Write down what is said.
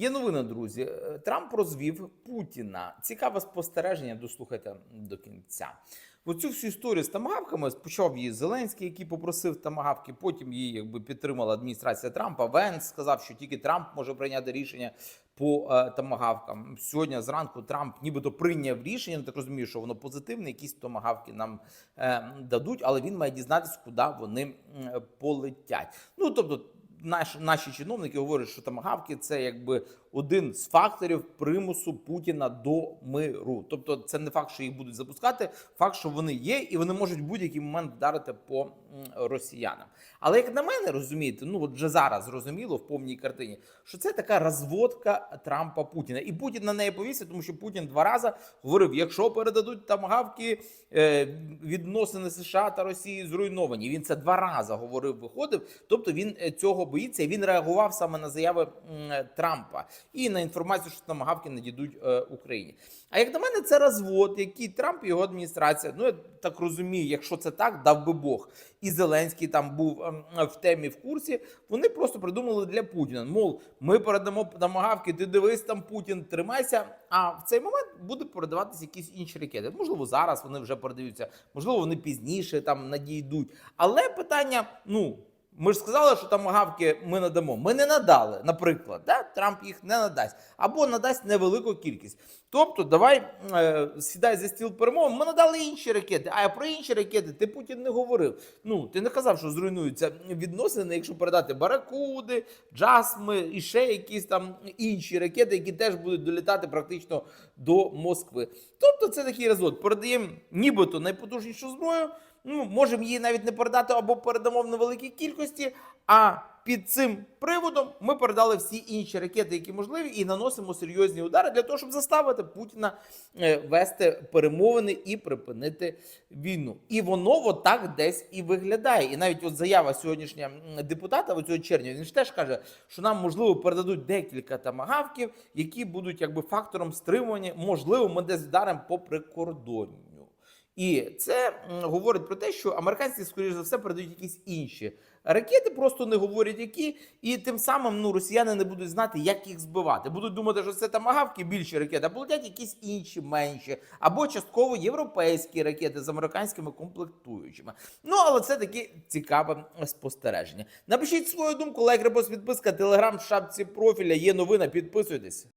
Є новина, друзі. Е, Трамп розвів Путіна. Цікаве спостереження. Дослухайте до кінця. Оцю всю історію з тамагавками почав її Зеленський, який попросив тамагавки. Потім її якби підтримала адміністрація Трампа. Венс сказав, що тільки Трамп може прийняти рішення по е, тамагавкам. Сьогодні зранку Трамп нібито прийняв рішення. Так розумію, що воно позитивне. Якісь тамагавки нам е, дадуть, але він має дізнатися, куди вони полетять. Ну тобто. Наші, наші чиновники говорять, що тамагавки це якби один з факторів примусу Путіна до миру. Тобто, це не факт, що їх будуть запускати, факт, що вони є, і вони можуть в будь-який момент вдарити по росіянам. Але як на мене розумієте, ну от вже зараз зрозуміло в повній картині, що це така розводка Трампа Путіна, і Путін на неї повісить, тому що Путін два рази говорив: якщо передадуть тамагавки, е, відносини США та Росії зруйновані. Він це два рази говорив, виходив. Тобто він е, цього боїться. і Він реагував саме на заяви Трампа і на інформацію, що тамагавки надійдуть е, Україні. А як на мене, це розвод, який Трамп і його адміністрація, ну я так розумію, якщо це так, дав би Бог. І Зеленський там був ем, в темі в курсі. Вони просто придумали для Путіна. Мов, ми передамо тамагавки, ти дивись там Путін, тримайся. А в цей момент буде передаватися якісь інші ракети. Можливо, зараз вони вже передаються, можливо, вони пізніше там надійдуть. Але питання, ну. Ми ж сказали, що там гавки ми надамо. Ми не надали, наприклад, да? Трамп їх не надасть або надасть невелику кількість. Тобто, давай е, сідай за стіл перемовин. Ми надали інші ракети. А про інші ракети ти Путін не говорив. Ну ти не казав, що зруйнуються відносини, якщо передати баракуди, джасми і ще якісь там інші ракети, які теж будуть долітати практично до Москви. Тобто, це такий розвод. Передаємо нібито найпотужнішу зброю. Ну, можемо її навіть не передати або передамо в невеликій кількості. А під цим приводом ми передали всі інші ракети, які можливі, і наносимо серйозні удари для того, щоб заставити Путіна е, вести перемовини і припинити війну. І воно отак десь і виглядає. І навіть от заява сьогоднішня депутата оцього червня, він ж теж каже, що нам можливо передадуть декілька тамагавків, які будуть якби фактором стримування. Можливо, ми десь вдаримо по прикордонню. І це говорить про те, що американці, скоріш за все, передають якісь інші ракети, просто не говорять які, і тим самим ну росіяни не будуть знати, як їх збивати. Будуть думати, що це тамагавки більші ракети, а полетять якісь інші менші, або частково європейські ракети з американськими комплектуючими. Ну але це таке цікаве спостереження. Напишіть свою думку, лайк, репост, підписка, телеграм в шапці профіля. Є новина, підписуйтесь.